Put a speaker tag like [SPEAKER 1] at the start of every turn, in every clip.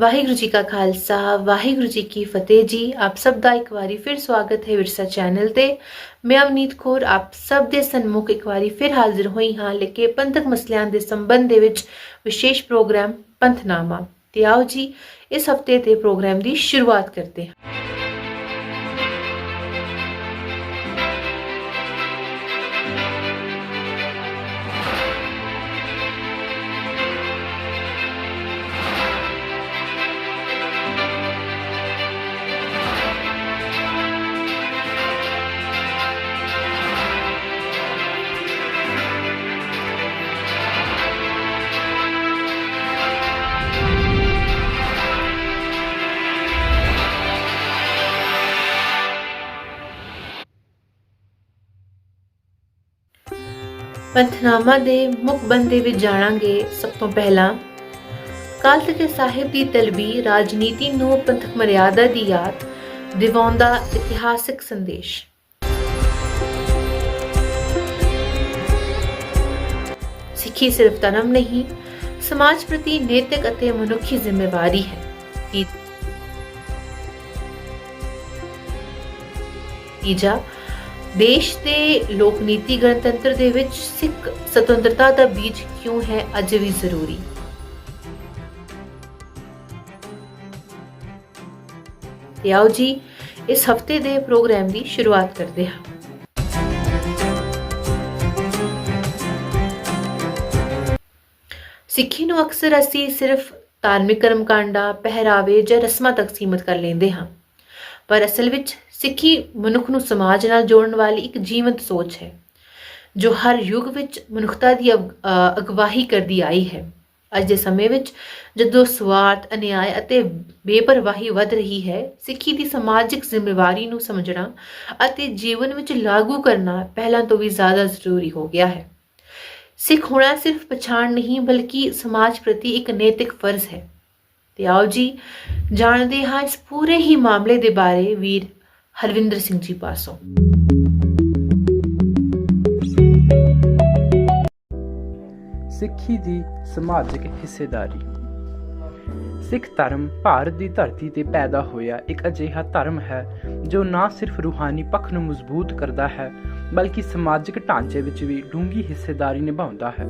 [SPEAKER 1] ਵਾਹਿਗੁਰੂ ਜੀ ਕਾ ਖਾਲਸਾ, ਵਾਹਿਗੁਰੂ ਜੀ ਕੀ ਫਤਿਹ ਜੀ। ਆਪ ਸਭ ਦਾ ਇੱਕ ਵਾਰੀ ਫਿਰ ਸਵਾਗਤ ਹੈ ਵਿਰਸਾ ਚੈਨਲ ਤੇ। ਮੈਂ ਅਵਨੀਤ ਕੌਰ, ਆਪ ਸਭ ਦੇ ਸਨਮੁਖ ਇੱਕ ਵਾਰੀ ਫਿਰ ਹਾਜ਼ਰ ਹੋਈ ਹਾਂ ਲੈ ਕੇ ਪੰਥਕ ਮਸਲਿਆਂ ਦੇ ਸੰਬੰਧ ਦੇ ਵਿੱਚ ਵਿਸ਼ੇਸ਼ ਪ੍ਰੋਗਰਾਮ ਪੰਥਨਾਮਾ। ਤੇ ਆਓ ਜੀ, ਇਸ ਹਫ਼ਤੇ ਦੇ ਪ੍ਰੋਗਰਾਮ ਦੀ ਸ਼ੁਰੂਆਤ ਕਰਦੇ ਹਾਂ। ਪੰਥਨਾਮਾ ਦੇ ਮੁੱਖ ਬੰਦੇ ਵਿੱਚ ਜਾਣਾਂਗੇ ਸਭ ਤੋਂ ਪਹਿਲਾਂ। ਕਾਲ ਤਖਤ ਸਾਹਿਬ ਦੀ ਤਲਬੀ ਰਾਜਨੀਤੀ ਨੂੰ ਪੰਥਕ ਮਰਿਆਦਾ ਦੀ ਯਾਦ ਦਿਵਾਉਂਦਾ ਇਤਿਹਾਸਕ ਸੰਦੇਸ਼। ਸਿੱਖੀ ਸਿਰਫ ਧਰਮ ਨਹੀਂ, ਸਮਾਜ ਪ੍ਰਤੀ ਨੈਤਿਕ ਅਤੇ ਮਨੁੱਖੀ ਜ਼ਿੰਮੇਵਾਰੀ ਹੈ। ਤੀਜਾ ਦੇਸ਼ ਦੇ ਲੋਕ ਨੀਤੀ ਗਣਤੰਤਰ ਦੇ ਵਿੱਚ ਸਿੱਖ ਸੁਤੰਤਰਤਾ ਦਾ ਬੀਜ ਕਿਉਂ ਹੈ ਅੱਜ ਵੀ ਜ਼ਰੂਰੀ? ਤੇ ਆਓ ਜੀ, ਇਸ ਹਫ਼ਤੇ ਦੇ ਪ੍ਰੋਗਰਾਮ ਦੀ ਸ਼ੁਰੂਆਤ ਕਰਦੇ ਹਾਂ। ਸਿੱਖੀ ਨੂੰ ਅਕਸਰ ਅਸੀਂ ਸਿਰਫ ਧਾਰਮਿਕ ਕਰਮਕਾਂਡਾਂ, ਪਹਿਰਾਵੇ ਜਾਂ ਰਸਮਾਂ ਤੱਕ ਸੀਮਿਤ ਕਰ ਲੈਂਦੇ ਹਾਂ। ਪਰ ਅਸਲ ਵਿੱਚ ਸਿੱਖੀ ਮਨੁੱਖ ਨੂੰ ਸਮਾਜ ਨਾਲ ਜੋੜਨ ਵਾਲੀ ਇੱਕ ਜੀਵੰਤ ਸੋਚ ਹੈ ਜੋ ਹਰ ਯੁੱਗ ਵਿੱਚ ਮਨੁੱਖਤਾ ਦੀ ਅਗ- ਅ, ਅਗਵਾਈ ਕਰਦੀ ਆਈ ਹੈ। ਅੱਜ ਦੇ ਸਮੇਂ ਵਿੱਚ ਜਦੋਂ ਸਵਾਰਥ ਅਨਿਆਇ ਅਤੇ ਬੇਪਰਵਾਹੀ ਵੱਧ ਰਹੀ ਹੈ ਸਿੱਖੀ ਦੀ ਸਮਾਜਿਕ ਜ਼ਿੰਮੇਵਾਰੀ ਨੂੰ ਸਮਝਣਾ ਅਤੇ ਜੀਵਨ ਵਿੱਚ ਲਾਗੂ ਕਰਨਾ ਪਹਿਲਾਂ ਤੋਂ ਵੀ ਜ਼ਿਆਦਾ ਜ਼ਰੂਰੀ ਹੋ ਗਿਆ ਹੈ। ਸਿੱਖ ਹੋਣਾ ਸਿਰਫ ਪਛਾਣ ਨਹੀਂ ਬਲਕਿ ਸਮਾਜ ਪ੍ਰਤੀ ਇੱਕ ਨੈਤਿਕ ਫਰਜ਼ ਹੈ। ਤੇ ਆਓ ਜੀ ਜਾਣਦੇ ਹਾਂ ਇਸ ਪੂਰੇ ਹੀ ਮਾਮਲੇ ਦੇ ਬਾਰੇ। ਵੀਰ ਹਰਵਿੰਦਰ ਸਿੰਘ ਜੀ ਪਾਸੋਂ।
[SPEAKER 2] ਸਿੱਖੀ ਦੀ ਸਮਾਜਿਕ ਹਿੱਸੇਦਾਰੀ। ਸਿੱਖ ਧਰਮ ਭਾਰਤ ਦੀ ਧਰਤੀ ਤੇ ਪੈਦਾ ਹੋਇਆ ਇੱਕ ਅਜਿਹਾ ਧਰਮ ਹੈ, ਜੋ ਨਾ ਸਿਰਫ ਰੂਹਾਨੀ ਪੱਖ ਨੂੰ ਮਜ਼ਬੂਤ ਕਰਦਾ ਹੈ, ਬਲਕਿ ਸਮਾਜਿਕ ਢਾਂਚੇ ਵਿੱਚ ਵੀ ਡੂੰਘੀ ਹਿੱਸੇਦਾਰੀ ਨਿਭਾਉਂਦਾ ਹੈ।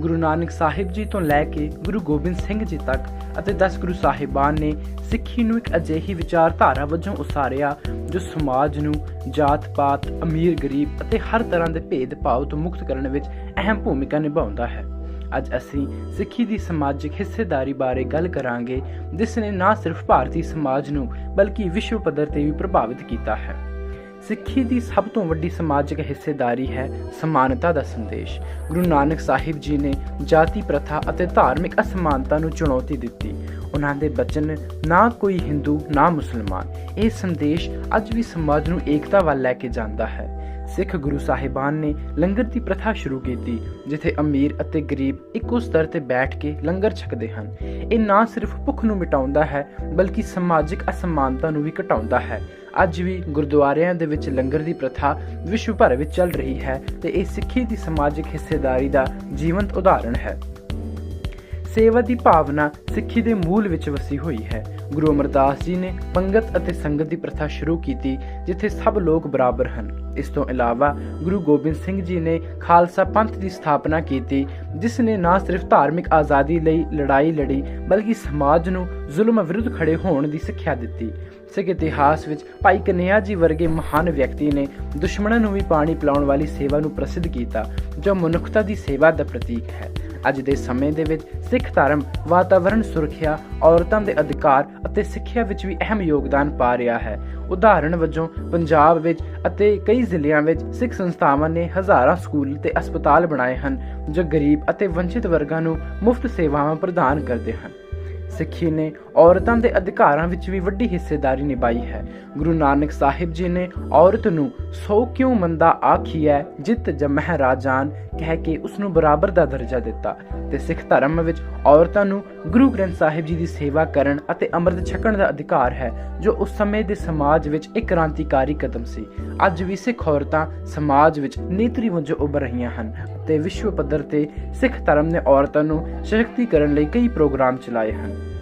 [SPEAKER 2] ਗੁਰੂ ਨਾਨਕ ਸਾਹਿਬ ਜੀ ਤੋਂ ਲੈ ਕੇ ਗੁਰੂ ਗੋਬਿੰਦ ਸਿੰਘ ਜੀ ਤੱਕ ਅਤੇ 10 ਗੁਰੂ ਸਾਹਿਬਾਨ ਨੇ ਸਿੱਖੀ ਨੂੰ ਇੱਕ ਅਜਿਹੀ ਵਿਚਾਰਧਾਰਾ ਵਜੋਂ ਉਸਾਰਿਆ ਜੋ ਸਮਾਜ ਨੂੰ ਜਾਤ-ਪਾਤ, ਅਮੀਰ-ਗਰੀਬ ਅਤੇ ਹਰ ਤਰ੍ਹਾਂ ਦੇ ਭੇਦ-ਭਾਵ ਤੋਂ ਮੁਕਤ ਕਰਨ ਵਿੱਚ ਅਹਿਮ ਭੂਮਿਕਾ ਨਿਭਾਉਂਦਾ ਹੈ। ਅੱਜ ਅਸੀਂ ਸਿੱਖੀ ਦੀ ਸਮਾਜਿਕ ਹਿੱਸੇਦਾਰੀ ਬਾਰੇ ਗੱਲ ਕਰਾਂਗੇ ਜਿਸ ਨੇ ਨਾ ਸਿਰਫ ਭਾਰਤੀ ਸਮਾਜ ਨੂੰ ਬਲਕਿ ਵਿਸ਼ਵ ਪੱਧਰ ਤੇ ਵੀ ਪ੍ਰਭਾਵਿਤ ਕੀਤਾ ਹੈ। ਸਿੱਖੀ ਦੀ ਸਭ ਤੋਂ ਵੱਡੀ ਸਮਾਜਿਕ ਹਿੱਸੇਦਾਰੀ ਹੈ ਸਮਾਨਤਾ ਦਾ ਸੰਦੇਸ਼। ਗੁਰੂ ਨਾਨਕ ਸਾਹਿਬ ਜੀ ਨੇ ਜਾਤੀ ਪ੍ਰਥਾ ਅਤੇ ਧਾਰਮਿਕ ਅਸਮਾਨਤਾ ਨੂੰ ਚੁਣੌਤੀ ਦਿੱਤੀ। ਉਹਨਾਂ ਦੇ ਬਚਨ, ਨਾ ਕੋਈ ਹਿੰਦੂ, ਨਾ ਮੁਸਲਮਾਨ। ਇਹ ਸੰਦੇਸ਼ ਅੱਜ ਵੀ ਸਮਾਜ ਨੂੰ ਏਕਤਾ ਵੱਲ ਲੈ ਕੇ ਜਾਂਦਾ ਹੈ। ਸਿੱਖ ਗੁਰੂ ਸਾਹਿਬਾਨ ਨੇ ਲੰਗਰ ਦੀ ਪ੍ਰਥਾ ਸ਼ੁਰੂ ਕੀਤੀ, ਜਿੱਥੇ ਅਮੀਰ ਅਤੇ ਗਰੀਬ ਇੱਕੋ ਸਤਰ ਤੇ ਬੈਠ ਕੇ ਲੰਗਰ ਛਕਦੇ ਹਨ। ਇਹ ਨਾ ਸਿਰਫ ਭੁੱਖ ਨੂੰ ਮਿਟਾਉਂਦਾ ਹੈ, ਬਲਕਿ ਸਮਾਜਿਕ ਅਸਮਾਨਤਾ ਨੂੰ ਵੀ ਘਟਾਉਂਦਾ ਹੈ। ਅੱਜ ਵੀ ਗੁਰਦੁਆਰਿਆਂ ਦੇ ਵਿੱਚ ਲੰਗਰ ਦੀ ਪ੍ਰਥਾ ਵਿਸ਼ਵ ਭਰ ਵਿੱਚ ਚੱਲ ਰਹੀ ਹੈ ਤੇ ਇਹ ਸਿੱਖੀ ਦੀ ਸਮਾਜਿਕ ਹਿੱਸੇਦਾਰੀ ਦਾ ਜੀਵੰਤ ਉਦਾਹਰਣ ਹੈ। ਸੇਵਾ ਦੀ ਭਾਵਨਾ ਸਿੱਖੀ ਦੇ ਮੂਲ ਵਿੱਚ ਵਸੀ ਹੋਈ ਹੈ। ਗੁਰੂ ਅਮਰਦਾਸ ਜੀ ਨੇ ਪੰਗਤ ਅਤੇ ਸੰਗਤ ਦੀ ਪ੍ਰਥਾ ਸ਼ੁਰੂ ਕੀਤੀ, ਜਿੱਥੇ ਸਭ ਲੋਕ ਬਰਾਬਰ ਹਨ। ਇਸ ਤੋਂ ਇਲਾਵਾ ਗੁਰੂ ਗੋਬਿੰਦ ਸਿੰਘ ਜੀ ਨੇ ਖਾਲਸਾ ਪੰਥ ਦੀ ਸਥਾਪਨਾ ਕੀਤੀ, ਜਿਸ ਨੇ ਨਾ ਸਿਰਫ ਧਾਰਮਿਕ ਆਜ਼ਾਦੀ ਲਈ ਲੜਾਈ ਲੜੀ, ਬਲਕਿ ਸਮਾਜ ਨੂੰ ਜ਼ੁਲਮ ਵਿਰੁੱਧ ਖੜੇ ਹੋਣ ਦੀ ਸਿੱਖਿਆ ਦਿੱਤੀ। ਸਿੱਖ ਇਤਿਹਾਸ ਵਿੱਚ ਭਾਈ ਕਨਿਆ ਜੀ ਵਰਗੇ ਮਹਾਨ ਵਿਅਕਤੀ ਨੇ ਦੁਸ਼ਮਣਾਂ ਨੂੰ ਵੀ ਪਾਣੀ ਪਿਲਾਉਣ ਵਾਲੀ ਸੇਵਾ ਨੂੰ ਪ੍ਰਸਿੱਧ ਕੀਤਾ, ਜੋ ਮਨੁੱਖਤਾ ਦੀ ਸੇਵਾ ਦਾ ਪ੍ਰਤੀਕ ਹੈ। ਅੱਜ ਦੇ ਸਮੇਂ ਦੇ ਵਿੱਚ ਸਿੱਖ ਧਰਮ ਵਾਤਾਵਰਣ ਸੁਰੱਖਿਆ, ਔਰਤਾਂ ਦੇ ਅਧਿਕਾਰ ਅਤੇ ਸਿੱਖਿਆ ਵਿੱਚ ਵੀ ਅਹਿਮ ਯੋਗਦਾਨ ਪਾ ਰਿਹਾ ਹੈ। ਉਦਾਹਰਣ ਵਜੋਂ, ਪੰਜਾਬ ਵਿੱਚ ਅਤੇ ਕਈ ਜ਼ਿਲ੍ਹਿਆਂ ਵਿੱਚ ਸਿੱਖ ਸੰਸਥਾਵਾਂ ਨੇ ਹਜ਼ਾਰਾਂ ਸਕੂਲ ਤੇ ਹਸਪਤਾਲ ਬਣਾਏ ਹਨ, ਜੋ ਗਰੀਬ ਅਤੇ ਵੰਚਿਤ ਵਰਗਾਂ ਨੂੰ ਮੁਫਤ ਸੇਵਾਵਾਂ ਪ੍ਰਦਾਨ ਕਰਦੇ ਹਨ। ਸਿੱਖੀ ਨੇ ਔਰਤਾਂ ਦੇ ਅਧਿਕਾਰਾਂ ਵਿੱਚ ਵੀ ਵੱਡੀ ਹਿੱਸੇਦਾਰੀ ਨਿਭਾਈ ਹੈ। ਗੁਰੂ ਨਾਨਕ ਸਾਹਿਬ ਜੀ ਨੇ ਔਰਤ ਨੂੰ ਸੋ ਕਿਉਂ ਮੰਦਾ ਆਖੀਐ ਜਿਤ ਜਮਹਿ ਰਾਜਾਨ, ਕਹਿ ਕੇ ਉਸ ਨੂੰ ਬਰਾਬਰ ਦਾ ਦਰਜਾ ਦਿੱਤਾ। ਤੇ ਸਿੱਖ ਧਰਮ ਵਿੱਚ ਔਰਤਾਂ ਨੂੰ ਗੁਰੂ ਗ੍ਰੰਥ ਸਾਹਿਬ ਜੀ ਦੀ ਸੇਵਾ ਕਰਨ ਅਤੇ ਅੰਮ੍ਰਿਤ ਛਕਣ ਦਾ ਅਧਿਕਾਰ ਹੈ, ਜੋ ਉਸ ਸਮੇਂ ਦੇ ਸਮਾਜ ਵਿੱਚ ਇੱਕ ਕ੍ਰਾਂਤੀਕਾਰੀ ਕਦਮ ਸੀ। ਅੱਜ ਵੀ ਸਿੱਖ ਔਰਤਾਂ ਸਮਾਜ ਵਿੱਚ ਨੇਤਰੀ ਵਜੋਂ ਉੱਭਰ ਰਹੀਆਂ ਹਨ ਤੇ ਵਿਸ਼ਵ ਪੱਧਰ ਤੇ ਸਿੱਖ ਧਰਮ ਨੇ ਔਰਤਾਂ ਨੂੰ ਸਸ਼ਕਤੀਕਰਨ ਲਈ ਕਈ ਪ੍ਰੋਗਰਾਮ ਚਲਾਏ ਹਨ।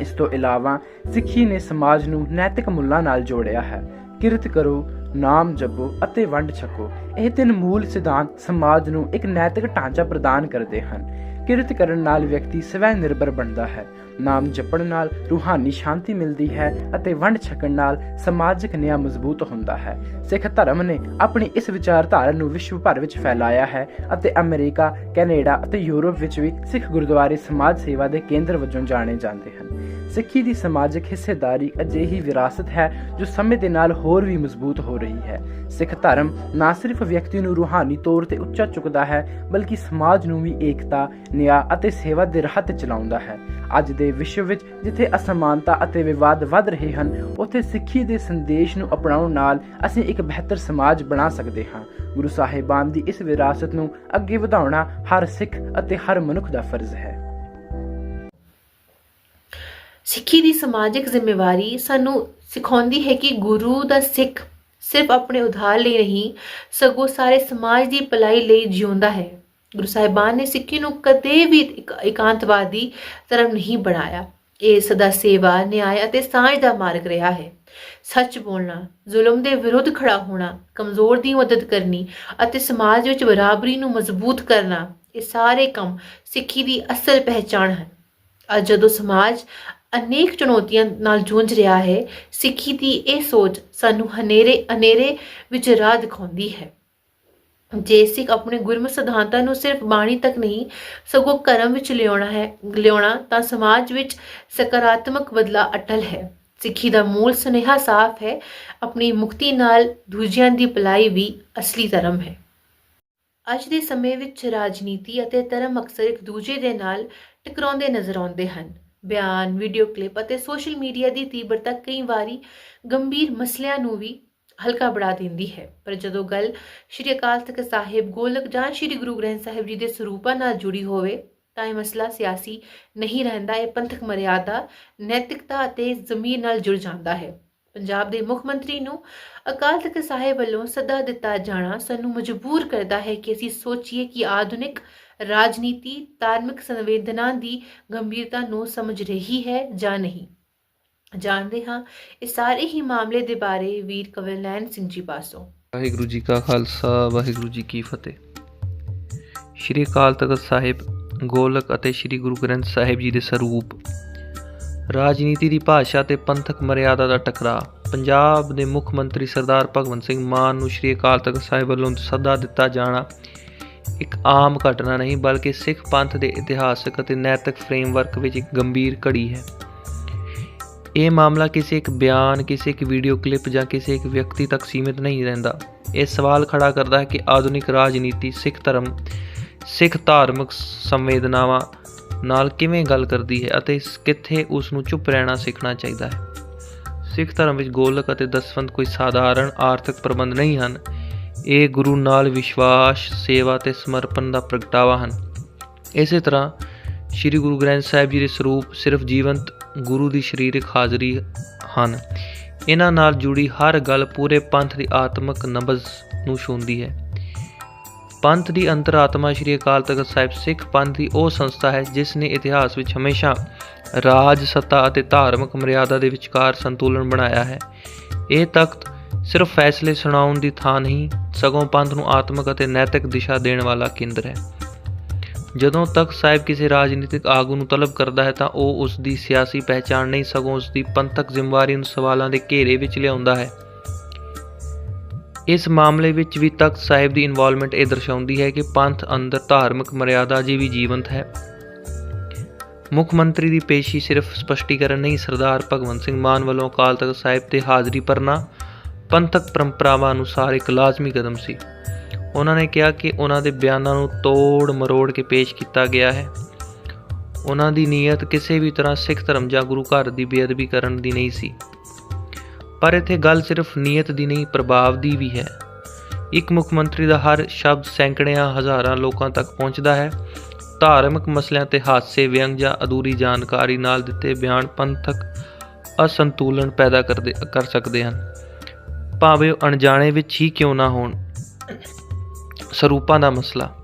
[SPEAKER 2] ਇਸ ਤੋਂ ਇਲਾਵਾ ਸਿੱਖੀ ਨੇ ਸਮਾਜ ਨੂੰ ਨੈਤਿਕ ਮੁੱਲਾਂ ਨਾਲ ਜੋੜਿਆ ਹੈ। ਕਿਰਤ ਕਰੋ, ਨਾਮ ਜਪੋ ਅਤੇ ਵੰਡ ਛਕੋ। ਇਹ ਤਿੰਨ ਮੂਲ ਸਿਧਾਂਤ ਸਮਾਜ ਨੂੰ ਇੱਕ ਨੈਤਿਕ ਢਾਂਚਾ ਪ੍ਰਦਾਨ ਕਰਦੇ ਹਨ। ਕਿਰਤ ਕਰਨ ਨਾਲ ਵਿਅਕਤੀ ਸਵੈ ਨਿਰਭਰ ਬਣਦਾ ਹੈ। ਨਾਮ ਜਪਣ ਨਾਲ ਰੂਹਾਨੀ ਸ਼ਾਂਤੀ ਮਿਲਦੀ ਹੈ ਅਤੇ ਵੰਡ ਛਕਣ ਨਾਲ ਸਮਾਜਿਕ ਨਿਆਂ ਮਜ਼ਬੂਤ ਹੁੰਦਾ ਹੈ। ਸਿੱਖ ਧਰਮ ਨੇ ਆਪਣੀ ਇਸ ਵਿਚਾਰਧਾਰਾ ਨੂੰ ਵਿਸ਼ਵ ਭਰ ਵਿੱਚ ਫੈਲਾਇਆ ਹੈ ਅਤੇ ਅਮਰੀਕਾ, ਕੈਨੇਡਾ ਅਤੇ ਯੂਰਪ ਵਿੱਚ ਵੀ ਸਿੱਖ ਗੁਰਦੁਆਰੇ ਸਮਾਜ ਸੇਵਾ ਦੇ ਕੇਂਦਰ ਵਜੋਂ ਜਾਣੇ ਜਾਂਦੇ ਹਨ। ਸਿੱਖੀ ਦੀ ਸਮਾਜਿਕ ਹਿੱਸੇਦਾਰੀ ਅਜਿਹੀ ਵਿਰਾਸਤ ਹੈ ਜੋ ਸਮੇਂ ਦੇ ਨਾਲ ਹੋਰ ਵੀ ਮਜ਼ਬੂਤ ਹੋ ਰਹੀ ਹੈ। ਸਿੱਖ ਧਰਮ ਨਾ ਸਿਰਫ ਵਿਅਕਤੀ ਨੂੰ ਰੂਹਾਨੀ ਤੌਰ ਤੇ ਉੱਚਾ ਚੁੱਕਦਾ ਹੈ, ਬਲਕਿ ਸਮਾਜ ਨੂੰ ਵੀ ਏਕਤਾ, ਨਿਆਂ ਅਤੇ ਸੇਵਾ ਦੇ ਰਾਹ ਤੇ ਚਲਾਉਂਦਾ ਹੈ। ਅੱਜ ਦੇ ਵਿਸ਼ਵ ਵਿੱਚ ਜਿੱਥੇ ਅਸਮਾਨਤਾ ਅਤੇ ਵਿਵਾਦ ਵੱਧ ਰਹੇ ਹਨ, ਉੱਥੇ ਸਿੱਖੀ ਦੇ ਸੰਦੇਸ਼ ਨੂੰ ਅਪਣਾਉਣ ਨਾਲ ਅਸੀਂ ਇੱਕ ਬਿਹਤਰ ਸਮਾਜ ਬਣਾ ਸਕਦੇ ਹਾਂ। ਗੁਰੂ ਸਾਹਿਬਾਨ ਦੀ ਇਸ ਵਿਰਾਸਤ ਨੂੰ ਅੱਗੇ ਵਧਾਉਣਾ ਹਰ ਸਿੱਖ ਅਤੇ ਹਰ ਮਨੁੱਖ ਦਾ ਫਰਜ਼ ਹੈ।
[SPEAKER 1] ਸਿੱਖੀ ਦੀ ਸਮਾਜਿਕ ਜ਼ਿੰਮੇਵਾਰੀ ਸਾਨੂੰ ਸਿਖਾਉਂਦੀ ਹੈ ਕਿ ਗੁਰੂ ਦਾ ਸਿੱਖ ਸਿਰਫ ਆਪਣੇ ਉਧਾਰ ਲਈ ਨਹੀਂ, ਸਗੋਂ ਸਾਰੇ ਸਮਾਜ ਦੀ ਭਲਾਈ ਲਈ ਜਿਉਂਦਾ ਹੈ। ਗੁਰੂ ਸਾਹਿਬਾਨ ਨੇ ਸਿੱਖੀ ਨੂੰ ਕਦੇ ਵੀ ਇੱਕ ਇਕਾਂਤਵਾਦੀ ਧਰਮ ਨਹੀਂ ਬਣਾਇਆ। ਇਹ ਸਦਾ ਸੇਵਾ, ਨਿਆਂ ਅਤੇ ਸਾਂਝ ਦਾ ਮਾਰਗ ਰਿਹਾ ਹੈ। ਸੱਚ ਬੋਲਣਾ, ਜ਼ੁਲਮ ਦੇ ਵਿਰੁੱਧ ਖੜਾ ਹੋਣਾ, ਕਮਜ਼ੋਰ ਦੀ ਮਦਦ ਕਰਨੀ ਅਤੇ ਸਮਾਜ ਵਿੱਚ ਬਰਾਬਰੀ ਨੂੰ ਮਜ਼ਬੂਤ ਕਰਨਾ, ਇਹ ਸਾਰੇ ਕੰਮ ਸਿੱਖੀ ਦੀ ਅਸਲ ਪਹਿਚਾਣ ਹਨ। ਅੱਜ ਜਦੋਂ ਸਮਾਜ ਅਨੇਕ ਚੁਣੌਤੀਆਂ ਨਾਲ ਜੂਝ ਰਿਹਾ ਹੈ, ਸਿੱਖੀ ਦੀ ਇਹ ਸੋਚ ਸਾਨੂੰ ਹਨੇਰੇ ਅਨੇਰੇ ਵਿੱਚ ਰਾਹ ਦਿਖਾਉਂਦੀ ਹੈ। ਜੇ ਸਿੱਖ ਆਪਣੇ ਗੁਰਮ ਸਿਧਾਂਤਾਂ ਨੂੰ ਸਿਰਫ ਬਾਣੀ ਤੱਕ ਨਹੀਂ, ਸਗੋਂ ਕਰਮ ਵਿੱਚ ਲਿਆਉਣਾ ਹੈ, ਲਿਆਉਣਾ, ਤਾਂ ਸਮਾਜ ਵਿੱਚ ਸਕਾਰਾਤਮਕ ਬਦਲਾਅ ਅਟਲ ਹੈ। ਸਿੱਖੀ ਦਾ ਮੂਲ ਸੁਨੇਹਾ ਸਾਫ਼ ਹੈ, ਆਪਣੀ ਮੁਕਤੀ ਨਾਲ ਦੂਜਿਆਂ ਦੀ ਭਲਾਈ ਵੀ ਅਸਲੀ ਧਰਮ ਹੈ। ਅੱਜ ਦੇ ਸਮੇਂ ਵਿੱਚ ਰਾਜਨੀਤੀ ਅਤੇ ਧਰਮ ਅਕਸਰ ਇੱਕ ਦੂਜੇ ਦੇ ਨਾਲ ਟਕਰਾਉਂਦੇ ਨਜ਼ਰ ਆਉਂਦੇ ਹਨ। ਬਿਆਨ, ਵੀਡੀਓ ਕਲਿੱਪ ਅਤੇ ਸੋਸ਼ਲ ਮੀਡੀਆ ਦੀ ਤੀਬਰਤਾ ਕਈ ਵਾਰੀ ਗੰਭੀਰ ਮਸਲਿਆਂ ਨੂੰ ਵੀ ਹਲਕਾ ਬਣਾ ਦਿੰਦੀ ਹੈ। ਪਰ ਜਦੋਂ ਗੱਲ ਸ਼੍ਰੀ ਅਕਾਲ ਤਖਤ ਸਾਹਿਬ ਗੋਲਕ ਜਾਂ ਸ਼੍ਰੀ ਗੁਰੂ ਗ੍ਰੰਥ ਸਾਹਿਬ ਜੀ ਦੇ ਸਰੂਪਾਂ ਨਾਲ ਜੁੜੀ ਹੋਵੇ, ਤਾਂ ਇਹ ਮਸਲਾ ਸਿਆਸੀ ਨਹੀਂ ਰਹਿੰਦਾ, ਇਹ ਪੰਥਕ ਮਰਿਆਦਾ, ਨੈਤਿਕਤਾ ਅਤੇ ਜ਼ਮੀਰ ਨਾਲ ਜੁੜ ਜਾਂਦਾ ਹੈ। ਪੰਜਾਬ ਦੇ ਮੁੱਖ ਮੰਤਰੀ ਨੂੰ ਅਕਾਲ ਤਖਤ ਸਾਹਿਬ ਵੱਲੋਂ ਸੱਦਾ ਦਿੱਤਾ ਜਾਣਾ ਸਾਨੂੰ ਮਜਬੂਰ ਕਰਦਾ ਹੈ ਕਿ ਅਸੀਂ ਸੋਚੀਏ ਕਿ ਆਧੁਨਿਕ ਰਾਜਨੀਤੀ ਧਾਰਮਿਕ ਸੰਵੇਦਨਾ ਦੀ ਗੰਭੀਰਤਾ ਨੂੰ ਸਮਝ ਰਹੀ ਹੈ ਜਾਂ ਨਹੀਂ। ਜਾਣਦੇ ਹਾਂ ਇਹ ਸਾਰੇ ਹੀ ਮਾਮਲੇ ਦੇ ਬਾਰੇ ਵੀਰ ਕਵਲਨੈਨ ਸਿੰਘ ਜੀ ਪਾਸੋਂ।
[SPEAKER 3] ਵਾਹਿਗੁਰੂ ਜੀ ਕਾ ਖਾਲਸਾ, ਵਾਹਿਗੁਰੂ ਜੀ ਕੀ ਫਤਿਹ। ਸ਼੍ਰੀ ਅਕਾਲ ਤਖਤ ਸਾਹਿਬ, ਗੋਲਕ ਅਤੇ ਸ਼੍ਰੀ ਗੁਰੂ ਗ੍ਰੰਥ ਸਾਹਿਬ ਜੀ ਦੇ ਸਰੂਪ। ਰਾਜਨੀਤੀ ਦੀ ਭਾਸ਼ਾ ਤੇ ਪੰਥਕ ਮਰਿਆਦਾ ਦਾ ਟਕਰਾਅ। ਪੰਜਾਬ ਦੇ ਮੁੱਖ ਮੰਤਰੀ ਸਰਦਾਰ ਭਗਵੰਤ ਸਿੰਘ ਮਾਨ ਨੂੰ ਸ਼੍ਰੀ ਅਕਾਲ ਤਖਤ ਸਾਹਿਬ ਵੱਲੋਂ ਸੱਦਾ ਦਿੱਤਾ ਜਾਣਾ ਇੱਕ ਆਮ ਘਟਨਾ ਨਹੀਂ, ਬਲਕਿ ਸਿੱਖ ਪੰਥ ਦੇ ਇਤਿਹਾਸਕ ਅਤੇ ਨੈਤਿਕ ਫਰੇਮਵਰਕ ਵਿੱਚ ਇੱਕ ਗੰਭੀਰ ਘੜੀ ਹੈ। ਇਹ ਮਾਮਲਾ ਕਿਸੇ ਇੱਕ ਬਿਆਨ, ਕਿਸੇ ਇੱਕ ਵੀਡੀਓ ਕਲਿੱਪ ਜਾਂ ਕਿਸੇ ਇੱਕ ਵਿਅਕਤੀ ਤੱਕ ਸੀਮਿਤ ਨਹੀਂ ਰਹਿੰਦਾ। ਇਹ ਸਵਾਲ ਖੜਾ ਕਰਦਾ ਹੈ ਕਿ ਆਧੁਨਿਕ ਰਾਜਨੀਤੀ, ਸਿੱਖ ਧਰਮ, ਸਿੱਖ ਧਾਰਮਿਕ ਸੰਵੇਦਨਾਵਾਂ ਨਾਲ ਕਿਵੇਂ ਗੱਲ ਕਰਦੀ ਹੈ ਅਤੇ ਕਿੱਥੇ ਉਸ ਨੂੰ ਚੁੱਪ ਰਹਿਣਾ ਸਿੱਖਣਾ ਚਾਹੀਦਾ ਹੈ? ਸਿੱਖ ਧਰਮ ਵਿੱਚ ਗੋਲਕ ਅਤੇ ਦਸਵੰਧ ਕੋਈ ਸਾਧਾਰਨ ਆਰਥਿਕ ਪ੍ਰਬੰਧ ਨਹੀਂ ਹਨ। ਇਹ ਗੁਰੂ ਨਾਲ ਵਿਸ਼ਵਾਸ, ਸੇਵਾ ਤੇ ਸਮਰਪਣ ਦਾ ਪ੍ਰਗਟਾਵਾ ਹਨ। ਇਸੇ ਤਰ੍ਹਾਂ, ਸ੍ਰੀ ਗੁਰੂ ਗ੍ਰੰਥ ਸਾਹਿਬ ਜੀ ਦੇ ਸਰੂਪ ਸਿਰਫ ਜੀਵੰਤ ਗੁਰੂ ਦੀ ਸਰੀਰਕ ਹਾਜ਼ਰੀ ਹਨ। ਇਹਨਾਂ ਨਾਲ ਜੁੜੀ ਹਰ ਗੱਲ ਪੂਰੇ ਪੰਥ ਦੀ ਆਤਮਿਕ ਨਬਜ਼ ਨੂੰ ਛੂੰਹਦੀ ਹੈ। ਪੰਥ ਦੀ ਅੰਤਰਾਤਮਾ ਸ੍ਰੀ ਅਕਾਲ ਤਖਤ ਸਾਹਿਬ ਸਿੱਖ ਪੰਥ ਦੀ ਉਹ ਸੰਸਥਾ ਹੈ ਜਿਸ ਨੇ ਇਤਿਹਾਸ ਵਿੱਚ ਹਮੇਸ਼ਾ ਰਾਜ, ਸੱਤਾ ਅਤੇ ਧਾਰਮਿਕ ਮਰਿਆਦਾ ਦੇ ਵਿਚਕਾਰ ਸੰਤੁਲਨ ਬਣਾਇਆ ਹੈ। ਇਹ ਤਖਤ ਸਿਰਫ ਫੈਸਲੇ ਸੁਣਾਉਣ ਦੀ ਥਾਂ ਨਹੀਂ, ਸਗੋਂ ਪੰਥ ਨੂੰ ਆਤਮਿਕ ਅਤੇ ਨੈਤਿਕ ਦਿਸ਼ਾ ਦੇਣ ਵਾਲਾ ਕੇਂਦਰ ਹੈ। ਜਦੋਂ ਤੱਕ ਸਾਹਿਬ ਕਿਸੇ ਰਾਜਨੀਤਿਕ ਆਗੂ ਨੂੰ ਤਲਬ ਕਰਦਾ ਹੈ ਤਾਂ ਉਹ ਉਸ ਦੀ ਸਿਆਸੀ ਪਹਿਚਾਣ ਨਹੀਂ, ਸਗੋਂ ਉਸ ਦੀ ਪੰਥਕ ਜ਼ਿੰਮੇਵਾਰੀ ਨੂੰ ਸਵਾਲਾਂ ਦੇ ਘੇਰੇ ਵਿੱਚ ਲਿਆਉਂਦਾ ਹੈ। ਇਸ ਮਾਮਲੇ ਵਿੱਚ ਵੀ ਤਖਤ ਸਾਹਿਬ ਦੀ ਇਨਵੋਲਵਮੈਂਟ ਇਹ ਦਰਸਾਉਂਦੀ ਹੈ ਕਿ ਪੰਥ ਅੰਦਰ ਧਾਰਮਿਕ ਮਰਿਆਦਾ ਜੀ ਵੀ ਜੀਵੰਤ ਹੈ। ਮੁੱਖ ਮੰਤਰੀ ਦੀ ਪੇਸ਼ੀ ਸਿਰਫ ਸਪਸ਼ਟੀਕਰਨ ਨਹੀਂ, ਸਰਦਾਰ ਭਗਵੰਤ ਸਿੰਘ ਮਾਨ ਵੱਲੋਂ ਅਕਾਲ ਤਖਤ ਸਾਹਿਬ ਤੇ ਹਾਜ਼ਰੀ ਭਰਨਾ ਪੰਥਕ ਪਰੰਪਰਾਵਾਂ ਅਨੁਸਾਰ ਇੱਕ ਲਾਜ਼ਮੀ ਕਦਮ ਸੀ। ਉਹਨਾਂ ਨੇ ਕਿਹਾ ਕਿ ਉਹਨਾਂ ਦੇ ਬਿਆਨਾਂ ਨੂੰ ਤੋੜ ਮਰੋੜ ਕੇ ਪੇਸ਼ ਕੀਤਾ ਗਿਆ ਹੈ। ਉਹਨਾਂ ਦੀ ਨੀਅਤ ਕਿਸੇ ਵੀ ਤਰ੍ਹਾਂ ਸਿੱਖ ਧਰਮ ਜਾਂ ਗੁਰੂ ਘਰ ਦੀ ਬੇਅਦਬੀ ਕਰਨ ਦੀ ਨਹੀਂ ਸੀ। ਪਰ ਇੱਥੇ ਗੱਲ ਸਿਰਫ ਨੀਅਤ ਦੀ ਨਹੀਂ, ਪ੍ਰਭਾਵ ਦੀ ਵੀ ਹੈ। ਇੱਕ ਮੁੱਖ ਮੰਤਰੀ ਦਾ ਹਰ ਸ਼ਬਦ ਸੈਂਕੜਿਆਂ ਹਜ਼ਾਰਾਂ ਲੋਕਾਂ ਤੱਕ ਪਹੁੰਚਦਾ ਹੈ। ਧਾਰਮਿਕ ਮਸਲਿਆਂ ਤੇ ਹਾਦਸੇ, ਵਿਅੰਗ ਜਾਂ ਅਧੂਰੀ ਜਾਣਕਾਰੀ ਨਾਲ ਦਿੱਤੇ ਬਿਆਨ ਪੰਥਕ ਅਸੰਤੁਲਨ ਪੈਦਾ ਕਰਦੇ, ਕਰ ਸਕਦੇ ਹਨ। ਭਾਵੇਂ ਉਹ ਅਣਜਾਣੇ ਵਿੱਚ ਹੀ ਕਿਉਂ ਨਾ ਹੋਣ। ਸਰੂਪਾਂ ਦਾ ਮਸਲਾ।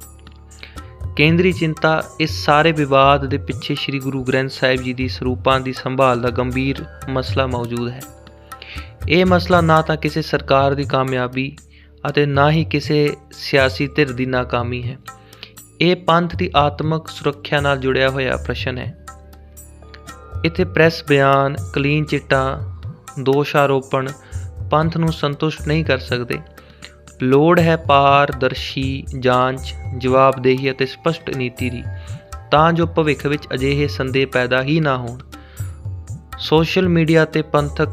[SPEAKER 3] ਕੇਂਦਰੀ ਚਿੰਤਾ, ਇਸ ਸਾਰੇ ਵਿਵਾਦ ਦੇ ਪਿੱਛੇ ਸ੍ਰੀ ਗੁਰੂ ਗ੍ਰੰਥ ਸਾਹਿਬ ਜੀ ਦੀ ਸਰੂਪਾਂ ਦੀ ਸੰਭਾਲ ਦਾ ਗੰਭੀਰ ਮਸਲਾ ਮੌਜੂਦ ਹੈ। ਇਹ ਮਸਲਾ ਨਾ ਤਾਂ ਕਿਸੇ ਸਰਕਾਰ ਦੀ ਕਾਮਯਾਬੀ ਅਤੇ ਨਾ ਹੀ ਕਿਸੇ ਸਿਆਸੀ ਧਿਰ ਦੀ ਨਾਕਾਮੀ ਹੈ। ਇਹ ਪੰਥ ਦੀ ਆਤਮਿਕ ਸੁਰੱਖਿਆ ਨਾਲ ਜੁੜਿਆ ਹੋਇਆ ਪ੍ਰਸ਼ਨ ਹੈ। ਇੱਥੇ ਪ੍ਰੈਸ ਬਿਆਨ, ਕਲੀਨ ਚਿੱਟਾਂ, ਦੋਸ਼ ਆਰੋਪਣ ਪੰਥ ਨੂੰ ਸੰਤੁਸ਼ਟ ਨਹੀਂ ਕਰ ਸਕਦੇ। ਲੋੜ ਹੈ ਪਾਰਦਰਸ਼ੀ ਜਾਂਚ, ਜਵਾਬਦੇਹੀ ਅਤੇ ਸਪਸ਼ਟ ਨੀਤੀ ਦੀ, ਤਾਂ ਜੋ ਭਵਿੱਖ ਵਿੱਚ ਅਜਿਹੇ ਸੰਦੇਹ ਪੈਦਾ ਹੀ ਨਾ ਹੋਣ। ਸੋਸ਼ਲ ਮੀਡੀਆ ਤੇ ਪੰਥਕ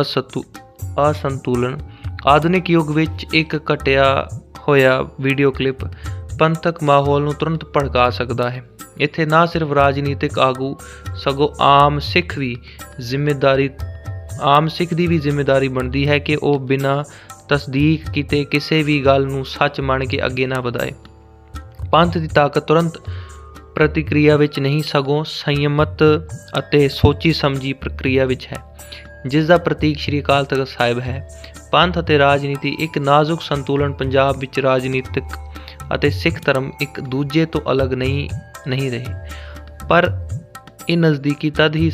[SPEAKER 3] ਅਸਤੂ, ਅਸੰਤੁਲਨ, ਆਧੁਨਿਕ ਯੁੱਗ ਵਿੱਚ ਇੱਕ ਘਟਿਆ ਹੋਇਆ ਵੀਡੀਓ ਕਲਿੱਪ ਪੰਥਕ ਮਾਹੌਲ ਨੂੰ ਤੁਰੰਤ ਭੜਕਾ ਸਕਦਾ ਹੈ। ਇੱਥੇ ਨਾ ਸਿਰਫ ਰਾਜਨੀਤਿਕ ਆਗੂ, ਸਗੋਂ ਆਮ ਸਿੱਖ ਵੀ ਜ਼ਿੰਮੇਵਾਰੀ ਆਮ ਸਿੱਖ ਦੀ ਵੀ ਜ਼ਿੰਮੇਵਾਰੀ ਬਣਦੀ ਹੈ ਕਿ ਉਹ ਬਿਨਾਂ ਤਸਦੀਕ ਕੀਤੇ ਕਿਸੇ ਵੀ ਗੱਲ ਨੂੰ ਸੱਚ ਮੰਨ ਕੇ ਅੱਗੇ ਨਾ ਵਧਾਏ। ਪੰਥ ਦੀ ਤਾਕਤ ਤੁਰੰਤ ਪ੍ਰਤੀਕਿਰਿਆ ਵਿੱਚ ਨਹੀਂ, ਸਗੋਂ ਸੰਯਮਤ ਅਤੇ ਸੋਚੀ ਸਮਝੀ ਪ੍ਰਕਿਰਿਆ ਵਿੱਚ ਹੈ, ਜਿਸ ਦਾ ਪ੍ਰਤੀਕ ਸ਼੍ਰੀ ਅਕਾਲ ਤਖਤ ਸਾਹਿਬ ਹੈ। ਪੰਥ ਅਤੇ ਰਾਜਨੀਤੀ ਇੱਕ ਨਾਜ਼ੁਕ ਸੰਤੁਲਨ ਪੰਜਾਬ ਵਿੱਚ ਰਾਜਨੀਤਿਕ ਅਤੇ ਸਿੱਖ ਧਰਮ ਇੱਕ ਦੂਜੇ ਤੋਂ ਅਲੱਗ ਨਹੀਂ ਨਹੀਂ ਰਹੇ। ਪਰ ਇਹ ਨਜ਼ਦੀਕੀ ਤਦ ਹੀ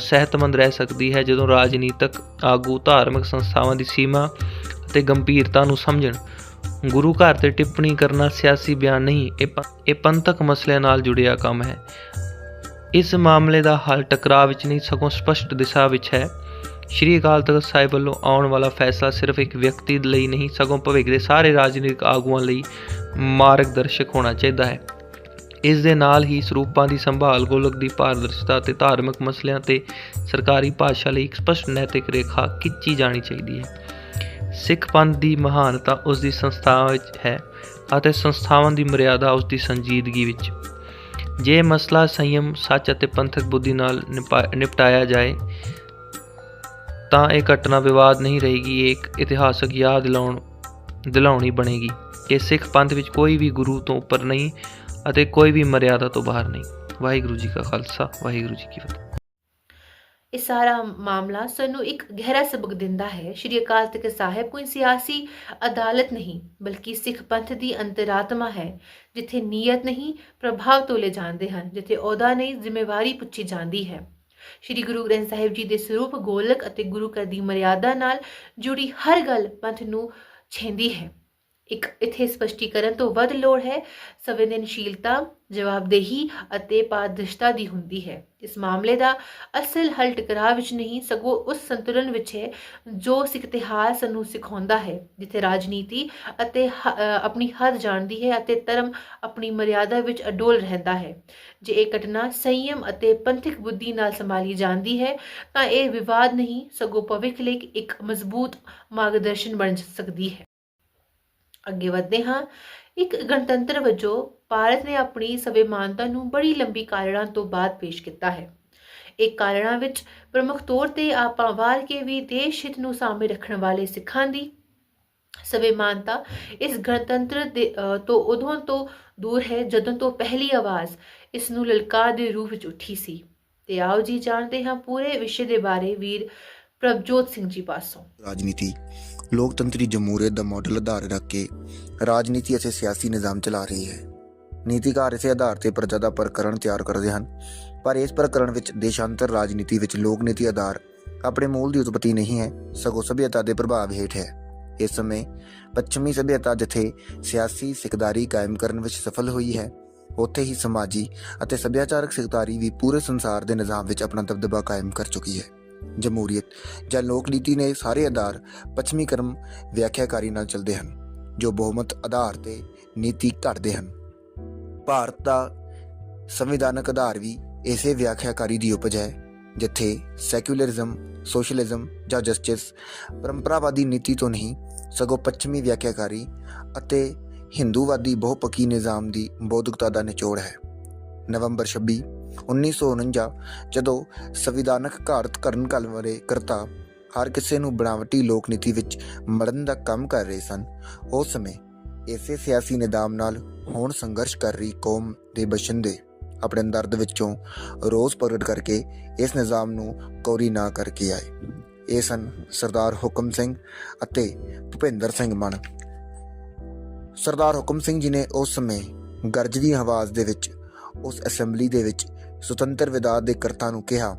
[SPEAKER 3] ਸਿਹਤਮੰਦ ਰਹਿ ਸਕਦੀ ਹੈ ਜਦੋਂ ਰਾਜਨੀਤਿਕ, ਆਗੂ, ਧਾਰਮਿਕ ਸੰਸਥਾਵਾਂ ਦੀ ਸੀਮਾ ਅਤੇ ਗੰਭੀਰਤਾ ਨੂੰ ਸਮਝਣ। ਗੁਰੂ ਘਰ ਤੇ ਟਿੱਪਣੀ ਕਰਨਾ ਸਿਆਸੀ ਬਿਆਨ ਨਹੀਂ, ਇਹ ਪ- ਇਹ ਪੰਥਕ ਮਸਲਿਆਂ ਨਾਲ ਜੁੜਿਆ ਕੰਮ ਹੈ। ਇਸ ਮਾਮਲੇ ਦਾ ਹੱਲ ਟਕਰਾਅ ਵਿੱਚ ਨਹੀਂ, ਸਗੋਂ ਸਪਸ਼ਟ ਦਿਸ਼ਾ ਵਿੱਚ ਹੈ। ਸ਼੍ਰੀ ਅਕਾਲ ਤਖਤ ਸਾਹਿਬ ਵੱਲੋਂ ਆਉਣ ਵਾਲਾ ਫੈਸਲਾ ਸਿਰਫ ਇੱਕ ਵਿਅਕਤੀ ਲਈ ਨਹੀਂ, ਸਗੋਂ ਭਵਿੱਖ ਦੇ ਸਾਰੇ ਰਾਜਨੀਤਿਕ ਆਗੂਆਂ ਲਈ ਮਾਰਗਦਰਸ਼ਕ ਹੋਣਾ ਚਾਹੀਦਾ ਹੈ। ਇਸ ਦੇ ਨਾਲ ਹੀ ਸਰੂਪਾਂ ਦੀ ਸੰਭਾਲ, ਗੋਲਕ ਦੀ ਪਾਰਦਰਸ਼ਤਾ ਅਤੇ ਧਾਰਮਿਕ ਮਸਲਿਆਂ ਤੇ ਸਰਕਾਰੀ ਭਾਸ਼ਾ ਲਈ ਇੱਕ ਸਪਸ਼ਟ ਨੈਤਿਕ ਰੇਖਾ ਖਿੱਚੀ ਜਾਣੀ ਚਾਹੀਦੀ ਹੈ। ਸਿੱਖ ਪੰਥ ਦੀ ਮਹਾਨਤਾ ਉਸ ਦੀ ਸੰਸਥਾ ਵਿੱਚ ਹੈ ਅਤੇ ਸੰਸਥਾਵਾਂ ਦੀ ਮਰਿਆਦਾ ਉਸ ਦੀ ਸੰਜੀਦਗੀ ਵਿੱਚ। ਜੇ ਮਸਲਾ ਸੰਯਮ, ਸੱਚ ਅਤੇ ਪੰਥਕ ਬੁੱਧੀ ਨਾਲ ਨਿਪਾ- ਨਿਪਟਾਇਆ ਜਾਏ, ਤਾਂ ਇਹ ਘਟਨਾ ਵਿਵਾਦ ਨਹੀਂ ਰਹੇਗੀ, ਇਹ ਇੱਕ ਇਤਿਹਾਸਕ ਯਾਦ ਦਿਲਾਉਣ, ਦਿਲਾਉਣੀ ਬਣੇਗੀ ਕਿ ਸਿੱਖ ਪੰਥ ਵਿੱਚ ਕੋਈ ਵੀ ਗੁਰੂ ਤੋਂ ਉੱਪਰ ਨਹੀਂ ਅਤੇ ਕੋਈ ਵੀ ਮਰਿਆਦਾ ਤੋਂ ਬਾਹਰ ਨਹੀਂ। ਵਾਹਿਗੁਰੂ ਜੀ ਕਾ ਖਾਲਸਾ, ਵਾਹਿਗੁਰੂ ਜੀ ਕੀ ਫਤਿਹ।
[SPEAKER 1] ਇਹ ਸਾਰਾ ਮਾਮਲਾ ਸਾਨੂੰ ਇੱਕ ਗਹਿਰਾ ਸਬਕ ਦਿੰਦਾ ਹੈ। ਸ਼੍ਰੀ ਅਕਾਲ ਤਖਤ ਸਾਹਿਬ ਕੋਈ ਸਿਆਸੀ ਅਦਾਲਤ ਨਹੀਂ, ਬਲਕਿ ਸਿੱਖ ਪੰਥ ਦੀ ਅੰਤਰਾਤਮਾ ਹੈ, ਜਿੱਥੇ ਨੀਅਤ ਨਹੀਂ, ਪ੍ਰਭਾਵ ਤੋਲੇ ਜਾਂਦੇ ਹਨ, ਜਿੱਥੇ ਅਹੁਦਾ ਨਹੀਂ, ਜ਼ਿੰਮੇਵਾਰੀ ਪੁੱਛੀ ਜਾਂਦੀ ਹੈ। ਸ਼੍ਰੀ ਗੁਰੂ ਗ੍ਰੰਥ ਸਾਹਿਬ ਜੀ ਦੇ ਸਰੂਪ ਗੋਲਕ ਅਤੇ ਗੁਰੂ ਘਰ ਦੀ ਮਰਿਆਦਾ ਨਾਲ ਜੁੜੀ ਹਰ ਗੱਲ ਪੰਥ ਨੂੰ ਛੇਂਦੀ ਹੈ। ਇੱਕ ਇਥੇ ਸਪਸ਼ਟੀਕਰਨ ਤੋਂ ਵੱਧ ਲੋੜ ਹੈ। ਸੰਵੇਦਨਸ਼ੀਲਤਾ, ਜਵਾਬਦੇਹੀ ਅਤੇ ਪਾਰਦਰਸ਼ਤਾ ਦੀ ਹੁੰਦੀ ਹੈ। ਇਸ ਮਾਮਲੇ ਦਾ ਅਸਲ ਹੱਲ ਟਕਰਾਅ ਵਿੱਚ ਨਹੀਂ, ਸਗੋਂ ਉਸ ਸੰਤੁਲਨ ਵਿੱਚ ਹੈ ਜੋ ਸਿੱਖ ਇਤਿਹਾਸ ਨੂੰ ਸਿਖਾਉਂਦਾ ਹੈ, ਜਿੱਥੇ ਰਾਜਨੀਤੀ ਅਤੇ ਹ- ਆਪਣੀ ਹੱਦ ਜਾਣਦੀ ਹੈ ਅਤੇ ਧਰਮ ਆਪਣੀ ਮਰਿਆਦਾ ਵਿੱਚ ਅਡੋਲ ਰਹਿੰਦਾ ਹੈ। ਜੇ ਇਹ ਘਟਨਾ ਸੰਯਮ ਅਤੇ ਪੰਥਕ ਬੁੱਧੀ ਨਾਲ ਸੰਭਾਲੀ ਜਾਂਦੀ ਹੈ, ਤਾਂ ਇਹ ਵਿਵਾਦ ਨਹੀਂ, ਸਗੋਂ ਭਵਿੱਖ ਲਈ ਇੱਕ ਮਜ਼ਬੂਤ ਮਾਰਗਦਰਸ਼ਨ ਬਣ ਸਕਦੀ ਹੈ। ਅੱਗੇ ਵਧਦੇ ਹਾਂ। ਇੱਕ ਗਣਤੰਤਰ ਵਜੋਂ ਭਾਰਤ ਨੇ ਆਪਣੀ ਸਵੈਮਾਨਤਾ ਨੂੰ ਬੜੀ ਲੰਬੀ ਕਾਰਨਾਂ ਤੋਂ ਬਾਅਦ ਪੇਸ਼ ਕੀਤਾ ਹੈ। ਇਹ ਕਾਰਨਾਂ ਵਿੱਚ ਪ੍ਰਮੁੱਖ ਤੌਰ ਤੇ ਆਪਾਂ ਵਾਰ ਕੇ ਵੀ ਦੇਸ਼ ਹਿੱਤ ਨੂੰ ਸਾਹਮਣੇ ਰੱਖਣ ਵਾਲੇ ਸਿੱਖਾਂ ਦੀ ਸਵੈਮਾਨਤਾ ਇਸ ਗਣਤੰਤਰ ਦੇ ਅ, ਤੋਂ ਉਦੋਂ ਤੋਂ ਦੂਰ ਹੈ ਜਦੋਂ ਤੋਂ ਪਹਿਲੀ ਆਵਾਜ਼ ਇਸ ਨੂੰ ਲਲਕਾਰ ਦੇ ਰੂਪ ਵਿੱਚ ਉੱਠੀ ਸੀ। ਤੇ ਆਓ ਜੀ ਜਾਣਦੇ ਹਾਂ ਪੂਰੇ ਵਿਸ਼ੇ ਦੇ ਬਾਰੇ ਵੀਰ ਪ੍ਰਭਜੋਤ ਸਿੰਘ ਜੀ ਪਾਸੋਂ।
[SPEAKER 4] ਰਾਜਨੀਤੀ ਲੋਕਤੰਤਰੀ ਜਮਹੂਰੀਅਤ ਦਾ ਮਾਡਲ ਆਧਾਰ ਰੱਖ ਕੇ ਰਾਜਨੀਤੀ ਅਤੇ ਸਿਆਸੀ ਨਿਜ਼ਾਮ ਚਲਾ ਰਹੀ ਹੈ। ਨੀਤੀਕਾਰ ਇਸੇ ਆਧਾਰ ਤੇ ਪ੍ਰਜਾ ਦਾ ਪ੍ਰਕਰਣ ਤਿਆਰ ਕਰਦੇ ਹਨ, ਪਰ ਇਸ ਪ੍ਰਕਰਣ ਵਿੱਚ ਦੇਸ਼ਾਂਤਰ ਰਾਜਨੀਤੀ ਵਿੱਚ ਲੋਕ ਨੀਤੀ ਆਧਾਰ ਆਪਣੇ ਮੂਲ ਦੀ ਉਤਪਤੀ ਨਹੀਂ ਹੈ, ਸਗੋਂ ਸਭਿਅਤਾ ਦੇ ਪ੍ਰਭਾਵ ਹੇਠ ਹੈ। ਇਸ ਸਮੇਂ ਪੱਛਮੀ ਸਭਿਅਤਾ ਜਿੱਥੇ ਸਿਆਸੀ ਸਿਕਦਾਰੀ ਕਾਇਮ ਕਰਨ ਵਿੱਚ ਸਫਲ ਹੋਈ ਹੈ, ਉੱਥੇ ਹੀ ਸਮਾਜੀ ਅਤੇ ਸੱਭਿਆਚਾਰਕ ਸਿਕਦਾਰੀ ਵੀ ਪੂਰੇ ਸੰਸਾਰ ਦੇ ਨਿਜ਼ਾਮ ਵਿੱਚ ਆਪਣਾ ਦਬਦਬਾ ਕਾਇਮ ਕਰ ਚੁੱਕੀ ਹੈ। ਜਮਹੂਰੀਅਤ ਜਾਂ ਲੋਕ ਨੀਤੀ ਨੇ ਸਾਰੇ ਆਧਾਰ ਪੱਛਮੀ ਕਰਮ ਵਿਆਖਿਆਕਾਰੀ ਨਾਲ ਚੱਲਦੇ ਹਨ, ਜੋ ਬਹੁਮਤ ਆਧਾਰ ਤੇ ਨੀਤੀ ਘੜਦੇ ਹਨ। ਭਾਰਤ ਦਾ ਸੰਵਿਧਾਨਕ ਆਧਾਰ ਵੀ ਇਸੇ ਵਿਆਖਿਆਕਾਰੀ ਦੀ ਉਪਜ ਹੈ, ਜਿੱਥੇ ਸੈਕੂਲਰਿਜ਼ਮ, ਸੋਸ਼ਲਿਜ਼ਮ ਜਾਂ ਜਸਟਿਸ ਪਰੰਪਰਾਵਾਦੀ ਨੀਤੀ ਤੋਂ ਨਹੀਂ, ਸਗੋਂ ਪੱਛਮੀ ਵਿਆਖਿਆਕਾਰੀ ਅਤੇ ਹਿੰਦੂਵਾਦੀ ਬਹੁਪੱਖੀ ਨਿਜ਼ਾਮ ਦੀ ਬੌਧਿਕਤਾ ਦਾ ਨਿਚੋੜ ਹੈ। ਨਵੰਬਰ 26 1949 ਜਦੋਂ ਸੰਵਿਧਾਨਕ ਘਾਰਤ ਕਰਨ ਕਾਲ ਵਾਲੇ ਕਰਤਾ ਹਰ ਕਿਸੇ ਨੂੰ ਬਣਾਵਟੀ ਲੋਕ ਨੀਤੀ ਵਿੱਚ ਮੜਨ ਦਾ ਕੰਮ ਕਰ ਰਹੇ ਸਨ, ਉਸ ਸਮੇਂ ਇਸੇ ਸਿਆਸੀ ਨਿਜ਼ਾਮ ਨਾਲ ਹੁਣ ਸੰਘਰਸ਼ ਕਰ ਰਹੀ ਕੌਮ ਦੇ ਬਸ਼ਿੰਦੇ ਆਪਣੇ ਦਰਦ ਵਿੱਚੋਂ ਰੋਸ ਪ੍ਰਗਟ ਕਰਕੇ ਇਸ ਨਿਜ਼ਾਮ ਨੂੰ ਕੌਰੀ ਨਾ ਕਰਕੇ ਆਏ। ਇਹ ਸਨ ਸਰਦਾਰ ਹੁਕਮ ਸਿੰਘ ਅਤੇ ਭੁਪਿੰਦਰ ਸਿੰਘ ਮਾਨ ਸਰਦਾਰ ਹੁਕਮ ਸਿੰਘ ਜੀ ਨੇ ਉਸ ਸਮੇਂ ਗਰਜਦੀ ਆਵਾਜ਼ ਦੇ ਵਿੱਚ, ਉਸ ਅਸੈਂਬਲੀ ਦੇ ਵਿੱਚ ਸੁਤੰਤਰ ਵਿਦਾਤ ਦੇ ਕਰਤਾ ਨੂੰ ਕਿਹਾ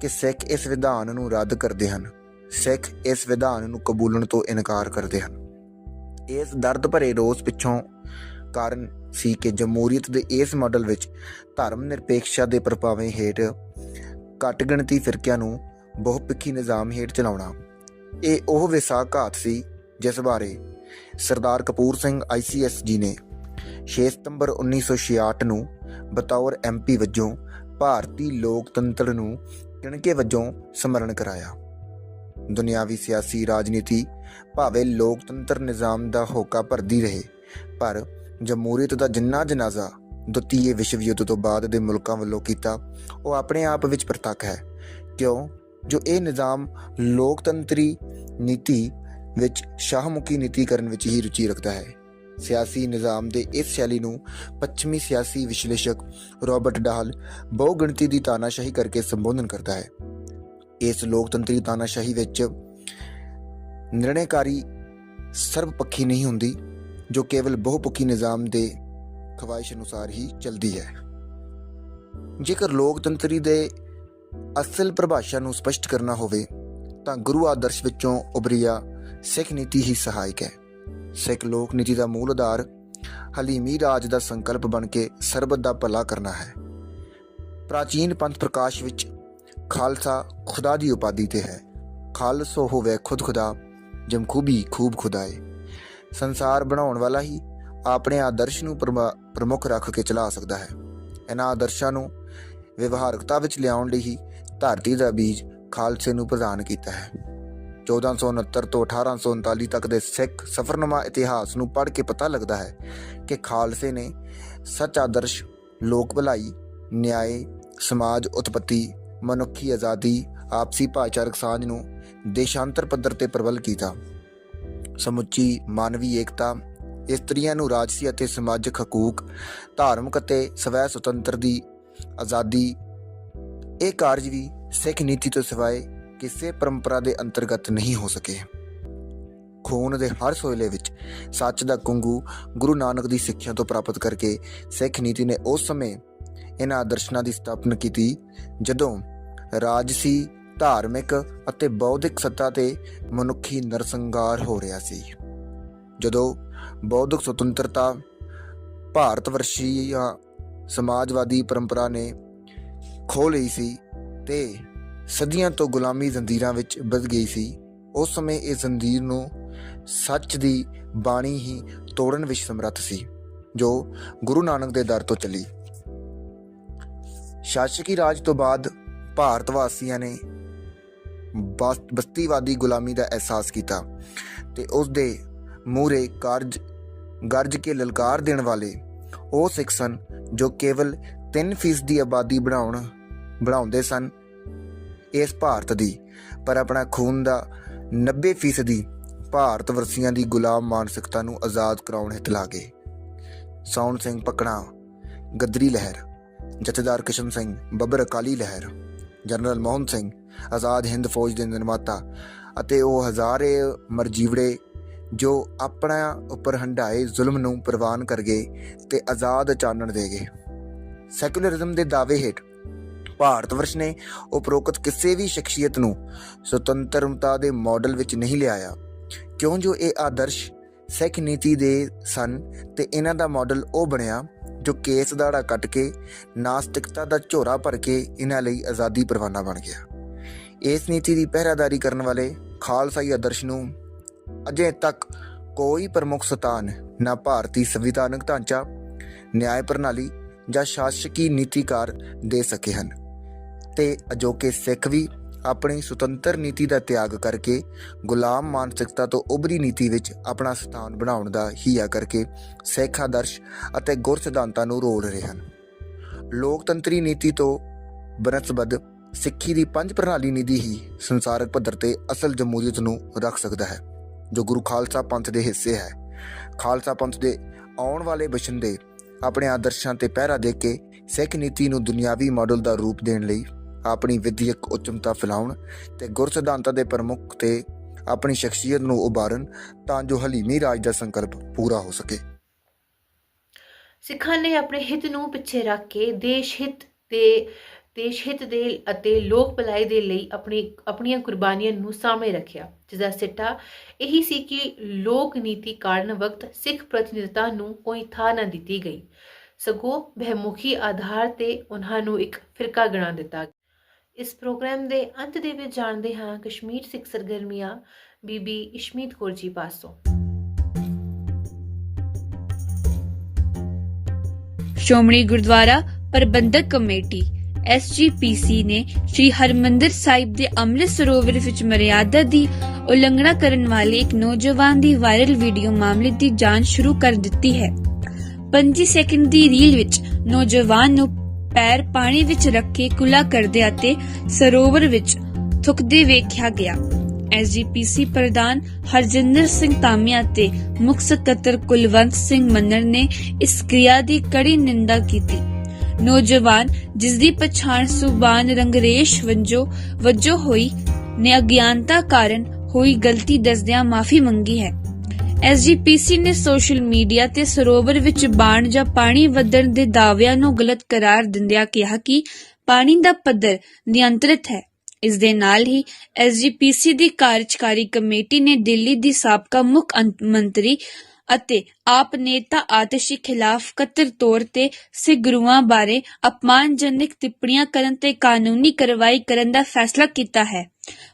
[SPEAKER 4] ਕਿ ਸਿੱਖ ਇਸ ਵਿਧਾਨ ਨੂੰ ਰੱਦ ਕਰਦੇ ਹਨ। ਸਿੱਖ ਇਸ ਵਿਧਾਨ ਨੂੰ ਕਬੂਲਣ ਤੋਂ ਇਨਕਾਰ ਕਰਦੇ ਹਨ। ਇਸ ਦਰਦ ਭਰੇ ਰੋਸ ਪਿੱਛੋਂ ਕਾਰਨ ਸੀ ਕਿ ਜਮਹੂਰੀਅਤ ਦੇ ਇਸ ਮਾਡਲ ਵਿੱਚ ਧਰਮ ਨਿਰਪੇਖਤਾ ਦੇ ਪ੍ਰਭਾਵੇਂ ਹੇਠ ਘੱਟ ਗਿਣਤੀ ਫਿਰਕਿਆਂ ਨੂੰ ਬਹੁਪੱਖੀ ਨਿਜ਼ਾਮ ਹੇਠ ਚਲਾਉਣਾ। ਇਹ ਉਹ ਵਿਸਾਖਾਤ ਸੀ ਜਿਸ ਬਾਰੇ ਸਰਦਾਰ ਕਪੂਰ ਸਿੰਘ ਆਈਸੀਐਸ ਜੀ ਨੇ 6 ਸਤੰਬਰ 1966 ਨੂੰ ਬਤੌਰ ਐਮਪੀ ਵਜੋਂ ਭਾਰਤੀ ਲੋਕਤੰਤਰ ਨੂੰ ਕਿਣਕੇ ਵਜੋਂ ਸਮਰਨ ਕਰਾਇਆ। ਦੁਨਿਆਵੀ ਸਿਆਸੀ ਰਾਜਨੀਤੀ ਭਾਵੇਂ ਲੋਕਤੰਤਰ ਨਿਜ਼ਾਮ ਦਾ ਹੋਕਾ ਭਰਦੀ ਰਹੇ, ਪਰ ਜਮਹੂਰੀਅਤ ਦਾ ਜਿੰਨਾ ਜਨਾਜ਼ਾ ਦੁਤੀਏ ਵਿਸ਼ਵ ਯੁੱਧ ਤੋਂ ਬਾਅਦ ਦੇ ਮੁਲਕਾਂ ਵੱਲੋਂ ਕੀਤਾ, ਉਹ ਆਪਣੇ ਆਪ ਵਿੱਚ ਪ੍ਰਤੱਖ ਹੈ। ਕਿਉਂ? ਜੋ ਇਹ ਨਿਜ਼ਾਮ ਲੋਕਤੰਤਰੀ ਨੀਤੀ ਵਿੱਚ ਸ਼ਾਹਮੁਖੀ ਨੀਤੀ ਕਰਨ ਵਿੱਚ ਹੀ ਰੁਚੀ ਰੱਖਦਾ ਹੈ। ਸਿਆਸੀ ਨਿਜ਼ਾਮ ਦੇ ਇਸ ਸ਼ੈਲੀ ਨੂੰ ਪੱਛਮੀ ਸਿਆਸੀ ਵਿਸ਼ਲੇਸ਼ਕ ਰਾਬਰਟ ਡਾਹਲ ਬਹੁਗਿਣਤੀ ਦੀ ਤਾਨਾਸ਼ਾਹੀ ਕਰਕੇ ਸੰਬੋਧਨ ਕਰਦਾ ਹੈ। ਇਸ ਲੋਕਤੰਤਰੀ ਤਾਨਾਸ਼ਾਹੀ ਵਿੱਚ ਨਿਰਣੈਕਾਰੀ ਸਰਬਪੱਖੀ ਨਹੀਂ ਹੁੰਦੀ, ਜੋ ਕੇਵਲ ਬਹੁਪੱਖੀ ਨਿਜ਼ਾਮ ਦੇ ਖਵਾਇਸ਼ ਅਨੁਸਾਰ ਹੀ ਚੱਲਦੀ ਹੈ। ਜੇਕਰ ਲੋਕਤੰਤਰੀ ਦੇ ਅਸਲ ਪਰਿਭਾਸ਼ਾ ਨੂੰ ਸਪਸ਼ਟ ਕਰਨਾ ਹੋਵੇ, ਤਾਂ ਗੁਰੂ ਆਦਰਸ਼ ਵਿੱਚੋਂ ਉਭਰਿਆ ਸਿੱਖ ਨੀਤੀ ਹੀ ਸਹਾਇਕ ਹੈ। ਸਿੱਖ ਲੋਕ ਨੀਤੀ ਦਾ ਮੂਲ ਆਧਾਰ ਹਲੀਮੀ ਰਾਜ ਦਾ ਸੰਕਲਪ ਬਣ ਕੇ ਸਰਬਤ ਦਾ ਭਲਾ ਕਰਨਾ ਹੈ। ਪ੍ਰਾਚੀਨ ਪੰਥ ਪ੍ਰਕਾਸ਼ ਵਿੱਚ ਖਾਲਸਾ ਖੁਦਾ ਦੀ ਉਪਾਧੀ ਤੇ ਹੈ। ਖਾਲਸੋ ਹੋਵੇ ਖੁਦ ਖੁਦਾ ਜਮਖੂਬੀ ਖੂਬ ਖੁਦਾਏ। ਸੰਸਾਰ ਬਣਾਉਣ ਵਾਲਾ ਹੀ ਆਪਣੇ ਆਦਰਸ਼ ਨੂੰ ਪ੍ਰਮਾ- ਪ੍ਰਮੁੱਖ ਰੱਖ ਕੇ ਚਲਾ ਸਕਦਾ ਹੈ। ਇਹਨਾਂ ਆਦਰਸ਼ਾਂ ਨੂੰ ਵਿਵਹਾਰਕਤਾ ਵਿੱਚ ਲਿਆਉਣ ਲਈ ਹੀ ਧਰਤੀ ਦਾ ਬੀਜ ਖਾਲਸੇ ਨੂੰ ਪ੍ਰਦਾਨ ਕੀਤਾ ਹੈ। 1469 ਤੋਂ 1839 ਤੱਕ ਦੇ ਸਿੱਖ ਸਫਰਨੁਮਾ ਇਤਿਹਾਸ ਨੂੰ ਪੜ੍ਹ ਕੇ ਪਤਾ ਲੱਗਦਾ ਹੈ ਕਿ ਖਾਲਸੇ ਨੇ ਸੱਚ ਆਦਰਸ਼, ਲੋਕ ਭਲਾਈ, ਨਿਆਏ, ਸਮਾਜ ਉਤਪਤੀ, ਮਨੁੱਖੀ ਆਜ਼ਾਦੀ, ਆਪਸੀ ਭਾਈਚਾਰਕ ਸਾਂਝ ਨੂੰ ਦੇਸ਼ਾਂਤਰ ਪੱਧਰ ਤੇ ਪ੍ਰਬਲ ਕੀਤਾ। ਸਮੁੱਚੀ ਮਾਨਵੀ ਏਕਤਾ, ਇਸਤਰੀਆਂ ਨੂੰ ਰਾਜਸੀ ਅਤੇ ਸਮਾਜਿਕ ਹਕੂਕ, ਧਾਰਮਿਕ ਅਤੇ ਸਵੈ ਸੁਤੰਤਰ ਦੀ ਆਜ਼ਾਦੀ, ਇਹ ਕਾਰਜ ਵੀ ਸਿੱਖ ਨੀਤੀ ਤੋਂ ਸਿਵਾਏ ਕਿਸੇ ਪਰੰਪਰਾ ਦੇ ਅੰਤਰਗਤ ਨਹੀਂ ਹੋ ਸਕੇ। ਖੂਨ ਦੇ ਹਰ ਸੋਇਲੇ ਵਿੱਚ ਸੱਚ ਦਾ ਕੁੰਗੂ ਗੁਰੂ ਨਾਨਕ ਦੀ ਸਿੱਖਿਆ ਤੋਂ ਪ੍ਰਾਪਤ ਕਰਕੇ ਸਿੱਖ ਨੀਤੀ ਨੇ ਉਸ ਸਮੇਂ ਇਹਨਾਂ ਆਦਰਸ਼ਾਂ ਦੀ ਸਥਾਪਨਾ ਕੀਤੀ, ਜਦੋਂ ਰਾਜਸੀ, ਧਾਰਮਿਕ ਅਤੇ ਬੌਧਿਕ ਸੱਤਾ ਤੇ ਮਨੁੱਖੀ ਨਰਸੰਗਾਰ ਹੋ ਰਿਹਾ ਸੀ। ਜਦੋਂ ਬੌਧਿਕ ਸੁਤੰਤਰਤਾ ਭਾਰਤ ਜਾਂ ਸਮਾਜਵਾਦੀ ਪਰੰਪਰਾ ਨੇ ਖੋ ਲਈ ਸੀ ਤੇ ਸਦੀਆਂ ਤੋਂ ਗੁਲਾਮੀ ਜ਼ੰਜੀਰਾਂ ਵਿੱਚ ਵੱਧ ਗਈ ਸੀ। ਉਸ ਸਮੇਂ ਇਹ ਜ਼ੰਜੀਰ ਨੂੰ ਸੱਚ ਦੀ ਬਾਣੀ ਹੀ ਤੋੜਨ ਵਿੱਚ ਸਮਰੱਥ ਸੀ, ਜੋ ਗੁਰੂ ਨਾਨਕ ਦੇ ਦਰ ਤੋਂ ਚੱਲੀ। ਸ਼ਾਸਕੀ ਰਾਜ ਤੋਂ ਬਾਅਦ ਭਾਰਤ ਵਾਸੀਆਂ ਨੇ ਬਸ- ਬਸਤੀਵਾਦੀ ਗੁਲਾਮੀ ਦਾ ਅਹਿਸਾਸ ਕੀਤਾ ਤੇ ਉਸ ਦੇ ਮੂਰੇ ਕਾਰਜ, ਗਰਜ ਕੇ ਲਲਕਾਰ ਦੇਣ ਵਾਲੇ ਉਹ ਸਿੱਖ ਸਨ ਜੋ ਕੇਵਲ 3% ਦੀ ਆਬਾਦੀ ਬਣਾਉਣ, ਬਣਾਉਂਦੇ ਸਨ ਇਸ ਭਾਰਤ ਦੀ, ਪਰ ਆਪਣਾ ਖੂਨ ਦਾ 90% ਭਾਰਤ ਵਰਸੀਆਂ ਦੀ ਗੁਲਾਮ ਮਾਨਸਿਕਤਾ ਨੂੰ ਆਜ਼ਾਦ ਕਰਾਉਣ ਹਿੱਤ ਲਾ ਗਏ ਸੌਣ ਸਿੰਘ ਪਕਣਾ, ਗਦਰੀ ਲਹਿਰ। ਜਥੇਦਾਰ ਕਿਸ਼ਨ ਸਿੰਘ, ਬੱਬਰ ਅਕਾਲੀ ਲਹਿਰ। ਜਨਰਲ ਮੋਹਨ ਸਿੰਘ, ਆਜ਼ਾਦ ਹਿੰਦ ਫੌਜ ਦੇ ਨਿਰਮਾਤਾ ਅਤੇ ਉਹ ਹਜ਼ਾਰੇ ਮਰਜੀਵੜੇ ਜੋ ਆਪਣਾ ਉੱਪਰ ਹੰਡਾਏ ਜ਼ੁਲਮ ਨੂੰ ਪ੍ਰਵਾਨ ਕਰ ਗਏ ਤੇ ਆਜ਼ਾਦ ਚਾਨਣ ਦੇ ਗਏ ਸੈਕੂਲਰਿਜ਼ਮ ਦੇ ਦਾਅਵੇ ਹੇਠ ਭਾਰਤ ਵਰਸ਼ ਨੇ ਉਪਰੋਕਤ ਕਿਸੇ ਵੀ ਸ਼ਖਸੀਅਤ ਨੂੰ ਸੁਤੰਤਰਤਾ ਦੇ ਮਾਡਲ ਵਿੱਚ ਨਹੀਂ ਲਿਆਇਆ। ਕਿਉਂ ਜੋ ਇਹ ਆਦਰਸ਼ ਸਿੱਖ ਨੀਤੀ ਦੇ ਸਨ ਤੇ ਇਹਨਾਂ ਦਾ ਮਾਡਲ ਉਹ ਬਣਿਆ ਜੋ ਕੇਸ ਦਾੜਾ ਕੱਟ ਕੇ, ਨਾਸਤਿਕਤਾ ਦਾ ਝੋਰਾ ਭਰ ਕੇ ਇਹਨਾਂ ਲਈ ਆਜ਼ਾਦੀ ਪਰਵਾਨਾ ਬਣ ਗਿਆ। ਇਸ ਨੀਤੀ ਦੀ ਪਹਿਰਾਦਾਰੀ ਕਰਨ ਵਾਲੇ ਖਾਲਸਾਈ ਆਦਰਸ਼ ਨੂੰ ਅਜੇ ਤੱਕ ਕੋਈ ਪ੍ਰਮੁੱਖ ਸਤਾਨ ਨਾ ਭਾਰਤੀ ਸੰਵਿਧਾਨਕ ਢਾਂਚਾ, ਨਿਆਂ ਪ੍ਰਣਾਲੀ ਜਾਂ ਸ਼ਾਸਕੀ ਨੀਤੀਕਾਰ ਦੇ ਸਕੇ ਹਨ। ਤੇ ਅਜੋਕੇ ਸਿੱਖ ਵੀ ਆਪਣੀ ਸੁਤੰਤਰ ਨੀਤੀ ਦਾ ਤਿਆਗ ਕਰਕੇ ਗੁਲਾਮ ਮਾਨਸਿਕਤਾ ਤੋਂ ਉਭਰੀ ਨੀਤੀ ਵਿੱਚ ਆਪਣਾ ਸਥਾਨ ਬਣਾਉਣ ਦਾ ਹੀਆ ਕਰਕੇ ਸਿੱਖ ਆਦਰਸ਼ ਅਤੇ ਗੁਰ ਸਿਧਾਂਤਾਂ ਨੂੰ ਰੋਲ ਰਹੇ ਹਨ। ਲੋਕਤੰਤਰੀ ਨੀਤੀ ਤੋਂ ਬਨਸਬਤ ਸਿੱਖੀ ਦੀ ਪੰਜ ਪ੍ਰਣਾਲੀ ਨੀਤੀ ਹੀ ਸੰਸਾਰਕ ਪੱਧਰ ਤੇ ਅਸਲ ਜਮਹੂਰੀਅਤ ਨੂੰ ਰੱਖ ਸਕਦਾ ਹੈ, ਜੋ ਗੁਰੂ ਖਾਲਸਾ ਪੰਥ ਦੇ ਹਿੱਸੇ ਹੈ। ਖਾਲਸਾ ਪੰਥ ਦੇ ਆਉਣ ਵਾਲੇ ਬਸ਼ਿੰਦੇ ਆਪਣੇ ਆਦਰਸ਼ਾਂ ਤੇ ਪਹਿਰਾ ਦੇ ਕੇ ਸਿੱਖ ਨੀਤੀ ਨੂੰ ਦੁਨਿਆਵੀ ਮਾਡਲ ਦਾ ਰੂਪ ਦੇਣ ਲਈ ਆਪਣੀ ਵਿਦਿਅਕ ਉੱਚਮਤਾ ਫੈਲਾਉਣ ਤੇ ਗੁਰ ਸਿਧਾਂਤਾਂ ਦੇ ਪ੍ਰਮੁੱਖ ਤੇ ਆਪਣੀ ਸ਼ਖਸੀਅਤ ਨੂੰ ਉਭਾਰਨ ਤਾਂ ਜੋ ਹਲੀਮੀ ਰਾਜ ਦਾ ਸੰਕਲਪ ਪੂਰਾ ਹੋ ਸਕੇ।
[SPEAKER 1] ਸਿੱਖਾਂ ਨੇ ਆਪਣੇ ਹਿੱਤ ਨੂੰ ਪਿੱਛੇ ਰੱਖ ਕੇ ਦੇਸ਼ ਹਿੱਤ ਤੇ ਦੇਸ਼ ਹਿੱਤ ਦੇ ਅਤੇ ਲੋਕ ਭਲਾਈ ਦੇ ਲਈ ਆਪਣੀ ਆਪਣੀਆਂ ਕੁਰਬਾਨੀਆਂ ਨੂੰ ਸਾਹਮਣੇ ਰੱਖਿਆ ਜਿਸ ਦਾ ਸਿੱਟਾ ਇਹੀ ਸੀ ਕਿ ਲੋਕ ਨੀਤੀ ਕਾਰਨ ਵਕਤ ਸਿੱਖ ਪ੍ਰਤੀਨਿਧਤਾ ਨੂੰ ਕੋਈ ਥਾਂ ਨਾ ਦਿੱਤੀ ਗਈ। ਸਗੋਂ ਬਹਿਮੁਖੀ ਆਧਾਰ ਤੇ ਉਹਨਾਂ ਨੂੰ ਇੱਕ ਫਿਰਕਾ ਗਣਾ ਦਿੱਤਾ ਇਸ ਪ੍ਰੋਗਰਾਮ ਦੇ ਅੰਤ ਦੇ ਵਿੱਚ ਜਾਣਦੇ ਹਾਂ ਕਸ਼ਮੀਰ ਸਿੱਖ ਸਰਗਰਮੀਆਂ, ਬੀਬੀ ਇਸ਼ਮੀਤ ਕੌਰ ਜੀ ਪਾਸੋਂ।
[SPEAKER 5] ਸ਼੍ਰੋਮਣੀ ਗੁਰਦੁਆਰਾ ਪ੍ਰਬੰਧਕ ਕਮੇਟੀ ਐਸਜੀਪੀਸੀ ਨੇ ਸ੍ਰੀ ਹਰਮੰਦਰ ਸਾਹਿਬ ਦੇ ਅੰਮ੍ਰਿਤ ਸਰੋਵਰ ਵਿੱਚ ਮਰਿਆਦਾ ਦੀ ਉਲੰਘਣਾ ਕਰਨ ਵਾਲੇ ਇੱਕ ਨੌਜਵਾਨ ਦੀ ਵਾਇਰਲ ਵੀਡੀਓ ਮਾਮਲੇ ਦੀ ਜਾਂਚ ਸ਼ੁਰੂ ਕਰ ਦਿੱਤੀ ਹੈ। 25 ਸੈਕਿੰਡ ਦੀ ਰੀਲ ਵਿੱਚ ਨੌਜਵਾਨ ਨੂੰ ਪੈਰ ਪਾਣੀ ਵਿੱਚ ਰੱਖ ਕੇ ਕੁਲਾ ਕਰਦੇ ਅਤੇ ਸਰੋਵਰ ਵਿੱਚ ਥੁੱਕਦੇ ਵੇਖਿਆ ਗਿਆ। ਐਸਜੀਪੀਸੀ ਪ੍ਰਧਾਨ ਹਰਜਿੰਦਰ ਸਿੰਘ ਤਾਮੀਆ ਤੇ ਮੁੱਖ ਸਕੱਤਰ ਕੁਲਵੰਤ ਸਿੰਘ ਮੰਨਰ ਨੇ ਇਸ ਕਿਰਿਆ ਦੀ ਕੜੀ ਨਿੰਦਾ ਕੀਤੀ। ਨੌਜਵਾਨ ਜਿਸ ਦੀ ਪਛਾਣ ਸੁਬਾਨ ਰੰਗਰੇਸ਼ ਵੰਜੋ ਵਜੋਂ ਹੋਈ, ਨੇ ਅਗਿਆਨਤਾ ਕਾਰਨ ਹੋਈ ਗਲਤੀ ਦੱਸਦਿਆਂ ਮਾਫੀ ਮੰਗੀ ਹੈ। ਐਸਜੀਪੀਸੀ ਨੇ ਸੋਸ਼ਲ ਮੀਡੀਆ ਤੇ ਸਰੋਵਰ ਵਿੱਚ ਬਾਣ ਜਾਂ ਪਾਣੀ ਵਧਣ ਦੇ ਦਾਅਵਿਆਂ ਨੂੰ ਗਲਤ ਕਰਾਰ ਦਿੰਦਿਆਂ ਕਿਹਾ ਕਿ ਪਾਣੀ ਦਾ ਪੱਧਰ ਨਿਯੰਤਰਿਤ ਹੈ। ਇਸ ਦੇ ਨਾਲ ਹੀ ਐਸਜੀਪੀਸੀ ਦੀ ਕਾਰਜਕਾਰੀ ਕਮੇਟੀ ਨੇ ਦਿੱਲੀ ਦੀ ਸਾਬਕਾ ਮੁੱਖ ਮੰਤਰੀ ਅਤੇ ਆਪ ਨੇਤਾ ਆਤਸ਼ੀ ਖਿਲਾਫ ਕਤਰ ਤੌਰ ਤੇ ਸਿੱਖ ਗੁਰੂਆਂ ਬਾਰੇ ਅਪਮਾਨਜਨਕ ਟਿੱਪਣੀਆਂ ਕਰਨ ਤੇ ਕਾਨੂੰਨੀ ਕਾਰਵਾਈ ਕਰਨ ਦਾ ਫੈਸਲਾ ਕੀਤਾ ਹੈ।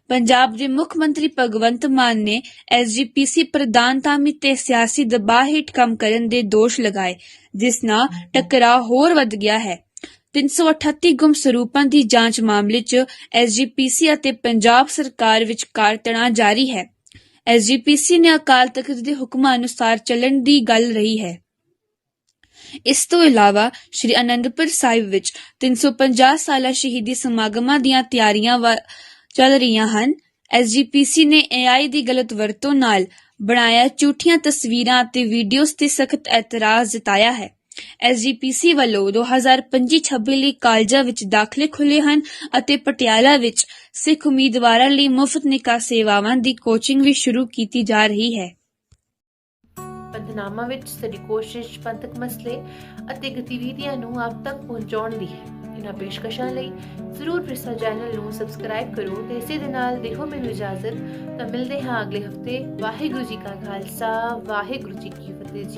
[SPEAKER 5] ਪੰਜਾਬ ਦੇ ਮੁੱਖ ਮੰਤਰੀ ਭਗਵੰਤ ਮਾਨ ਨੇ ਐਸਜੀਪੀਸੀ ਪ੍ਰਧਾਨ ਤਾਮੀ ਤੇ ਸਿਆਸੀ ਦਬਾਅ ਹੇਠ ਕੰਮ ਕਰਨ ਦੇ ਦੋਸ਼ ਲਗਾਏ, ਜਿਸ ਨਾਲ ਟਕਰਾਅ ਹੋਰ ਵੱਧ ਗਿਆ ਹੈ। 338 ਗੁੰਮ ਸਰੂਪਾਂ ਦੀ ਜਾਂਚ ਮਾਮਲੇ 'ਚ ਐਸਜੀਪੀਸੀ ਅਤੇ ਪੰਜਾਬ ਸਰਕਾਰ ਵਿਚਕਾਰ ਤਣਾਅ ਜਾਰੀ ਹੈ। ਐਸਜੀਪੀਸੀ ਨੇ ਅਕਾਲ ਤਖਤ ਦੇ ਹੁਕਮਾਂ ਅਨੁਸਾਰ ਚੱਲਣ ਦੀ ਗੱਲ ਰਹੀ ਹੈ। ਇਸ ਤੋਂ ਇਲਾਵਾ ਸ਼੍ਰੀ ਅਨੰਦਪੁਰ ਸਾਹਿਬ ਵਿੱਚ 350 ਸਾਲਾ ਸ਼ਹੀਦੀ ਸਮਾਗਮਾਂ ਦੀਆਂ ਤਿਆਰੀਆਂ ਵਾ- ਚੱਲ ਰਹੀਆਂ ਹਨ। ਐਸਜੀਪੀਸੀ ਨੇ ਏਆਈ ਦੀ ਗਲਤ ਵਰਤੋਂ ਨਾਲ ਬਣਾਇਆ ਝੂਠੀਆਂ ਤਸਵੀਰਾਂ ਅਤੇ ਵੀਡੀਓਜ਼ ਤੇ ਸਖਤ ਇਤਰਾਜ਼ ਜਤਾਇਆ ਹੈ। ਐਸਜੀਪੀਸੀ ਵੱਲੋਂ 2025-26 ਲਈ ਕਾਲਜਾਂ ਵਿੱਚ ਦਾਖਲੇ ਖੁੱਲੇ ਹਨ ਅਤੇ ਪਟਿਆਲਾ ਵਿੱਚ ਸਿੱਖ ਉਮੀਦਵਾਰਾਂ ਲਈ ਮੁਫਤ ਨਿਕਾਹ ਸੇਵਾਵਾਂ ਦੀ ਕੋਚਿੰਗ ਵੀ ਸ਼ੁਰੂ ਕੀਤੀ ਜਾ ਰਹੀ ਹੈ।
[SPEAKER 1] ਪੰਥਨਾਮਾ ਵਿੱਚ ਸਾਡੀ ਕੋਸ਼ਿਸ਼, ਪੰਥਕ ਮਸਲੇ ਅਤੇ ਗਤੀਵਿਧੀਆਂ ਨੂੰ ਆਪ ਤੱਕ ਪਹੁੰਚਾਉਣ ਦੀ ਹੈ। ਇਹਨਾਂ ਪੇਸ਼ਕਸ਼ਾਂ ਲਈ ਜ਼ਰੂਰ ਪ੍ਰਿਸਾ ਚੈਨਲ ਨੂੰ ਸਬਸਕ੍ਰਾਈਬ ਕਰੋ ਤੇ ਇਸੇ ਦੇ ਨਾਲ ਦੇਖੋ ਮੈਨੂੰ ਇਜਾਜ਼ਤ। ਤਾਂ ਮਿਲਦੇ ਹਾਂ ਅਗਲੇ ਹਫ਼ਤੇ। ਵਾਹਿਗੁਰੂ ਜੀ ਕਾ ਖਾਲਸਾ, ਵਾਹਿਗੁਰੂ ਜੀ ਕੀ ਫਤਿਹ ਜੀ।